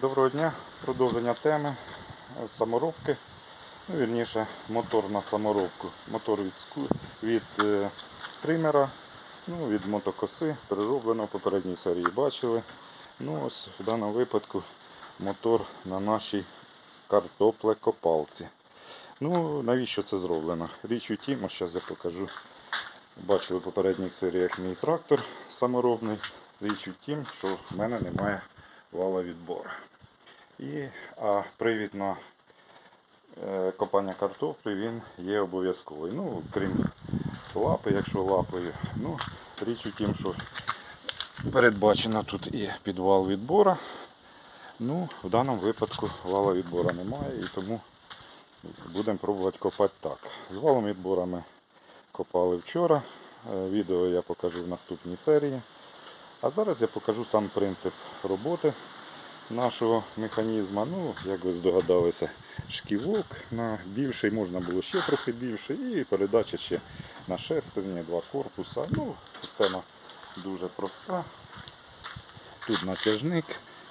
Доброго дня, продовження теми з саморобки. Ну, вірніше, мотор на саморобку. Мотор від, від е, тримера, ну, від мотокоси, перероблено в попередній серії бачили. Ну, ось в даному випадку мотор на нашій картоплекопалці. Ну, навіщо це зроблено? Річ у тім, ось зараз я покажу. Бачили в попередніх серіях мій трактор саморобний. Річ у тім, що в мене немає вала відбору. І, а привід на е, копання картоплі він є обов'язковий. Ну, крім лапи, якщо лапою. Ну, річ у тім, що передбачено тут і підвал відбора. Ну, в даному випадку вала відбора немає і тому будемо пробувати копати так. З валом відбора ми копали вчора. Е, Відео я покажу в наступній серії. А зараз я покажу сам принцип роботи нашого механізму. Ну, як ви здогадалися, шківок на більший, можна було ще трохи більше, і передача ще на шестерні, два корпуса. Ну, система дуже проста. Тут натяжник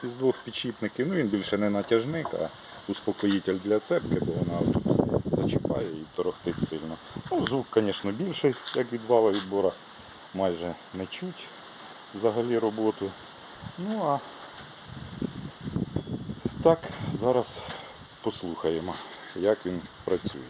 із двох підшипників. Ну, він більше не натяжник, а успокоїтель для цепки, бо вона тут зачіпає і торохтить сильно. Ну, звук, звісно, більший, як від вала відбора, майже не чуть взагалі роботу. Ну а так, зараз послухаємо, як він працює.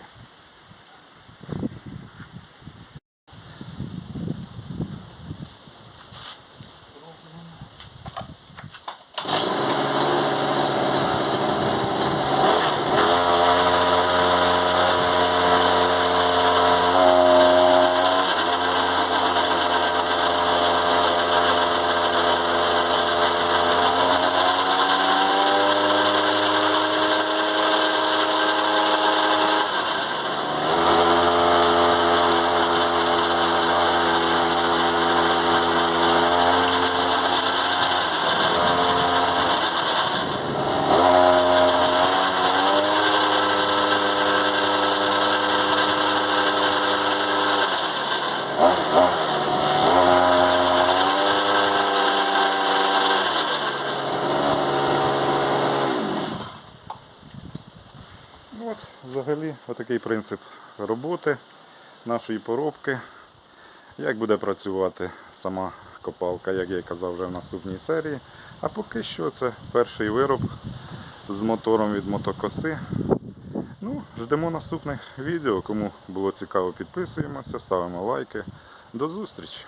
От, взагалі, отакий принцип роботи нашої поробки. Як буде працювати сама копалка, як я й казав вже в наступній серії. А поки що це перший вироб з мотором від мотокоси. Ну, ждемо наступних відео. Кому було цікаво, підписуємося, ставимо лайки. До зустрічі!